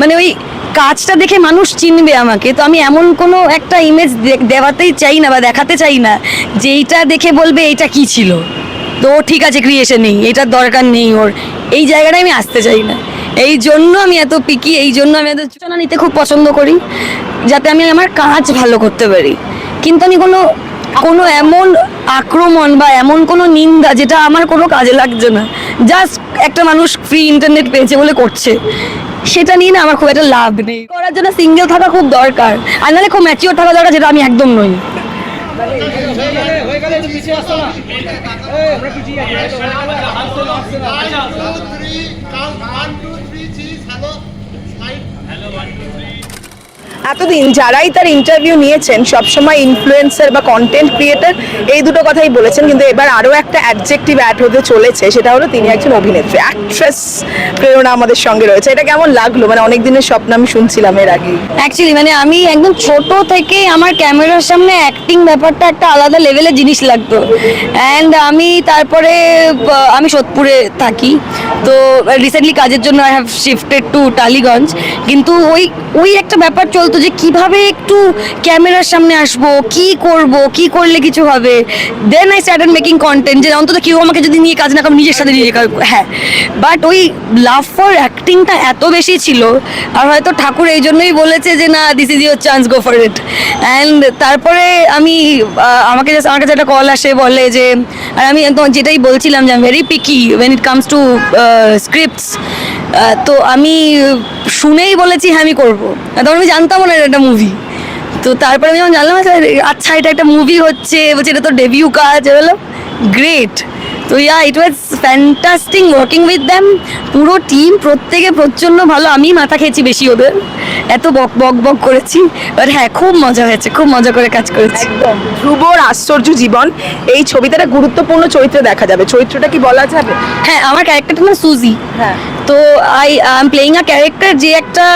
মানে ওই কাজটা দেখে মানুষ চিনবে আমাকে। তো আমি এমন কোনো একটা ইমেজ দেওয়াতেই চাই না বা দেখাতে চাই না যে এইটা দেখে বলবে এইটা কি ছিল। তো ও ঠিক আছে ক্রিয়েশন নেই, এটার দরকার নেই ওর। এই জায়গাটায় আমি আসতে চাই না। এই জন্য আমি এত পিকি এই জন্য আমি এত সূচনা নিতে খুব পছন্দ করি, যাতে আমি আমার কাজ ভালো করতে পারি। কিন্তু আমি কোনো কোনো এমন আক্রমণ বা এমন কোনো নিন্দা যেটা আমার কোনো কাজে লাগছে না। জাস্ট একটা মানুষ ফ্রি ইন্টারনেট পেয়েছে বলে করছে। সেটা নিয়ে না আমার খুব একটা লাভ নেই। করার জন্য সিঙ্গেল থাকা খুব দরকার। আর নাহলে খুব ম্যাচিওর থাকা দরকার যেটা আমি একদম নই। হয়ে আমরা পিছিয়ে আছি এই তো হয়ে গেলে, আসছে না, আসছে না, আসছে না। three, count one, two, three, cheese, hello, smile. এতদিন যারাই তার ইন্টারভিউ নিয়েছেন, সবসময় ইনফ্লুয়েন্সার বা কন্টেন্ট ক্রিয়েটার এই দুটো কথাই বলেছেন। কিন্তু এবার আরও একটা অ্যাডজেক্টিভ অ্যাড হতে চলেছে, সেটা হলো তিনি একজন অভিনেত্রী অ্যাক্ট্রেস প্রেরণা আমাদের সঙ্গে রয়েছে। এটা কেমন লাগল? মানে অনেক দিনের স্বপ্ন আমি শুনছিলাম এর আগে। অ্যাকচুয়ালি মানে আমি একদম ছোট থেকে আমার ক্যামেরার সামনে অ্যাক্টিং ব্যাপারটা একটা আলাদা লেভেলের জিনিস লাগতো। অ্যান্ড আমি তারপরে আমি সোদপুরে থাকি। তো রিসেন্টলি কাজের জন্য I have shifted to Tollygunge. কিন্তু ওই ওই একটা ব্যাপার চলতো যে কীভাবে একটু ক্যামেরার সামনে আসব কি করব কি করলে কিছু হবে? Then I started making content যে অন্তত কেউ আমাকে যদি নিয়ে কাজ না করে নিজের সাথে নিজে হ্যাঁ। বাট ওই লাভ ফর অ্যাক্টিংটা এত বেশি ছিল আর হয়তো ঠাকুর এই জন্যই বলেছে যে না this is your chance go for it and তারপরে আমি আমাকে আমার কাছে একটা কল আসে বলে যে আর আমি যেটাই বলছিলাম যে আমি very picky when it comes to scripts তো আমি শুনেই বলেছি হ্যাঁ আমি করব। তখন আমি জানতাম না এটা একটা মুভি তো তারপরে আমি যখন জানলাম আচ্ছা এটা একটা মুভি হচ্ছে, বলছে এটা তো ডেবিউ কাজ। বললাম গ্রেট তো yeah it was fantastic working with them পুরো টিম প্রত্যেকে প্রচণ্ড ভালো। আমি মাথা খেয়েছি বেশি ওদের। এত বক বক বক করেছি। বাট হ্যাঁ খুব মজা হয়েছে। খুব মজা করে কাজ করেছি। ধ্রুবর আশ্চর্য জীবন। এই ছবিতে একটা গুরুত্বপূর্ণ চরিত্রে দেখা যাবে। চরিত্রটা কি বলা যাবে? হ্যাঁ আমার ক্যারেক্টারটা না সুজি হ্যাঁ। তো I I am playing a character যে একটা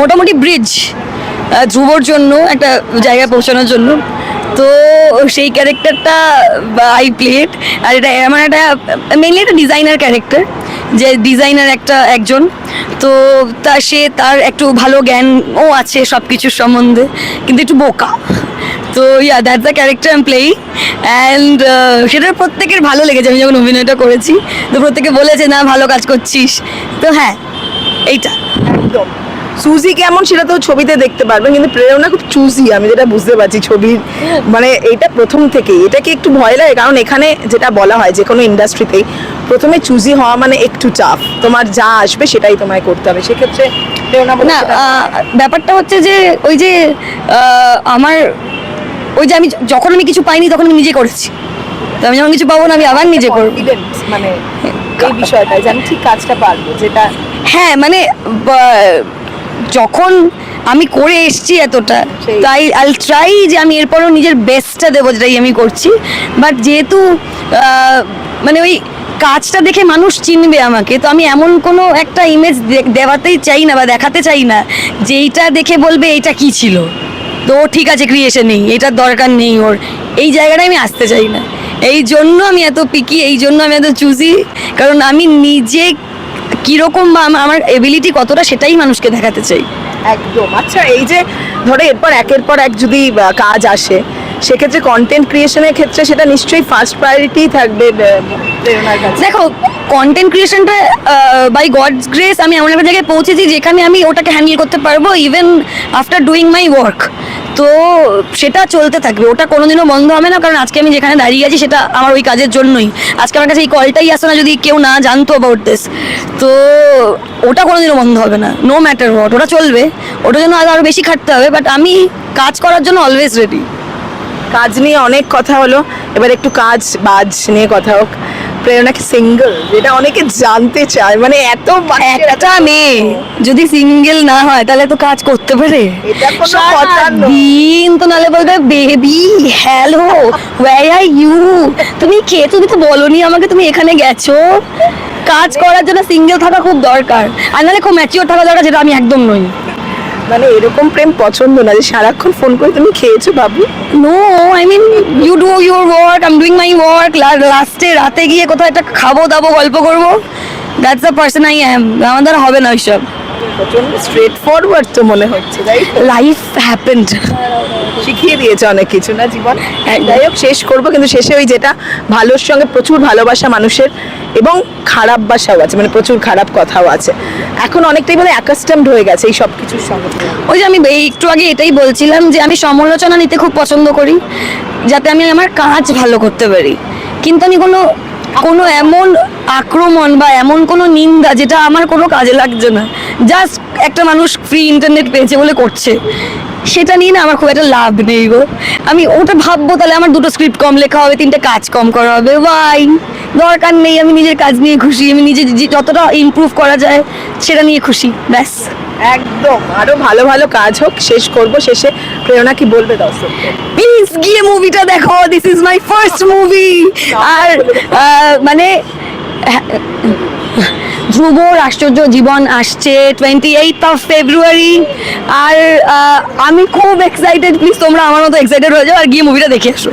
মোটামুটি ব্রিজ ধ্রুবর জন্য একটা জায়গায় পৌঁছানোর জন্য। তো সেই ক্যারেক্টারটা আই প্লেড, আর এটা আমার একটা মেনলি একটা ডিজাইনার ক্যারেক্টার যে ডিজাইনার একটা একজন। তো তা সে তার একটু ভালো জ্ঞানও আছে সব কিছুর সম্বন্ধে, কিন্তু একটু বোকা। তো yeah that's the character am playing and সেটা প্রত্যেকের ভালো লেগেছে। আমি যখন অভিনয়টা করেছি, তো প্রত্যেকে বলেছে, না, ভালো কাজ করছিস। তো হ্যাঁ এইটা। একদম। সুজি কেমন সেটা তো ছবিতে দেখতে পারবেন কিন্তু প্রেরণা খুব চুজি আমি যেটা বুঝতে পারছি ছবির মানে এটা প্রথম থেকেই। এটা কি একটু ভয় লাগে কারণ এখানে যেটা বলা হয় যে কোনো ইন্ডাস্ট্রিতেই প্রথমে চুজি হওয়া মানে একটু চাপ তোমার যা আসবে সেটাই তোমায় করতে হবে। সেক্ষেত্রে প্রেরণা না ব্যাপারটা হচ্ছে যে ওই যে আমার ওই যে আমি যখন আমি কিছু পাইনি তখন আমি নিজে করেছি। তো আমি যখন কিছু পাবো না আমি আবার নিজে করব। মানে এই বিষয়টা যে আমি ঠিক কাজটা পারব যেটা হ্যাঁ মানে যখন আমি করে এসছি এতটা তাই আই ট্রাই যে আমি এরপরও নিজের বেস্টটা দেবো যেটাই আমি করছি। বাট যেহেতু মানে ওই কাজটা দেখে মানুষ চিনবে আমাকে তো আমি এমন কোনো একটা ইমেজ দেওয়াতেই চাই না বা দেখাতে চাই না যে এইটা দেখে বলবে এইটা কি ছিল। তো ও ঠিক আছে ক্রিয়েশন নেই এটার দরকার নেই ওর। এই জায়গাটায় আমি আসতে চাই না। এই জন্য আমি এত পিকি এই জন্য আমি এত চুজি কারণ আমি নিজে কীরকম বা আমার এবিলিটি কতটা সেটাই মানুষকে দেখাতে চাই। একদম। আচ্ছা এই যে ধরো এরপর একের পর এক যদি কাজ আসে, সেক্ষেত্রে কন্টেন্ট ক্রিয়েশনের ক্ষেত্রে সেটা নিশ্চয়ই ফার্স্ট প্রায়োরিটি থাকবে দেখো কন্টেন্ট ক্রিয়েশনটা বাই গডস গ্রেস আমি এমন একটা জায়গায় পৌঁছেছি যেখানে আমি ওটাকে হ্যান্ডেল করতে পারব even after doing my work তো সেটা চলতে থাকবে ওটা কোনোদিনও বন্ধ হবে না কারণ আজকে আমি যেখানে দাঁড়িয়ে আছি সেটা আমার ওই কাজের জন্যই। আজকে আমার কাছে এই কলটাই আসে না যদি কেউ না জানতো অ্যাবাউট দিস তো ওটা কোনোদিনও বন্ধ হবে না নো ম্যাটার হোয়াট ওটা চলবে। ওটার জন্য আরও বেশি খাটতে হবে বাট আমি কাজ করার জন্য অলওয়েজ রেডি কাজ নিয়ে অনেক কথা হলো এবার একটু কাজ বাজ নিয়ে কথা হোক। প্রেরণা কি সিঙ্গেল যেটা অনেকে জানতে চায়। মানে এত একটা মেয়ে যদি সিঙ্গেল না হয় তাহলে তো কাজ করতে পারে। দিন তো নালে বলবে baby hello why are you তুমি কে তুমি তো বলনি আমাকে তুমি এখানে গেছো। কাজ করার জন্য সিঙ্গেল থাকা খুব দরকার। আর নাহলে খুব ম্যাচিওর থাকা দরকার যেটা আমি একদম নই। মানে এরকম প্রেম পছন্দ না যে সারাক্ষণ ফোন করে তুমি খেয়েছো বাবু? No I mean you do your work I am doing my work লাস্টে রাতে গিয়ে কোথাও একটা খাব দাবো গল্প করব। That's the person I am আমার দ্বারা হবে না ওইসব। স্ট্রেট ফরওয়ার্ড তো মনে হচ্ছে লাইফ হ্যাপেন্ড শিখিয়ে দিয়েছে অনেক কিছু না জীবন? যাই হোক শেষ করব কিন্তু শেষে ওই যেটা ভালোর সঙ্গে প্রচুর ভালোবাসা মানুষের এবং খারাপ বাসাও আছে মানে প্রচুর খারাপ কথাও আছে। এখন অনেকটাই মানে অ্যাকাস্টমড হয়ে গেছে এই সব কিছুর সঙ্গে। ওই যে আমি একটু আগে এটাই বলছিলাম যে আমি সমালোচনা নিতে খুব পছন্দ করি, যাতে আমি আমার কাজ ভালো করতে পারি। কিন্তু আমি কোনো কোনো এমন আক্রমণ বা এমন কোনো নিন্দা যেটা আমার কোনো কাজে লাগছে না। জাস্ট একটা মানুষ ফ্রি ইন্টারনেট পেয়েছে বলে করছে। সেটা নিয়ে না আমার খুব একটা লাভ নেই গো। আমি ওটা ভাববো তাহলে আমার দুটো স্ক্রিপ্ট কম লেখা হবে তিনটে কাজ কম করা হবে। ওয়াই দরকার নেই আমি নিজের কাজ নিয়ে খুশি আমি নিজে যতটা ইমপ্রুভ করা যায় সেটা নিয়ে খুশি ব্যাস। একদম আরও ভালো ভালো কাজ হোক শেষ করব শেষে প্রেরণা কি বলবে দর্শককে প্লিজ গিয়ে মুভিটা দেখো this is my first movie আর মানে ধ্রুব আশ্চর্য জীবন আসছে টোয়েন্টি এইট অফ ফেব্রুয়ারি আর আমি খুব এক্সাইটেড প্লিজ তোমরা আমার মতো এক্সাইটেড হয়ে যাও আর গিয়ে মুভিটা দেখে আসো।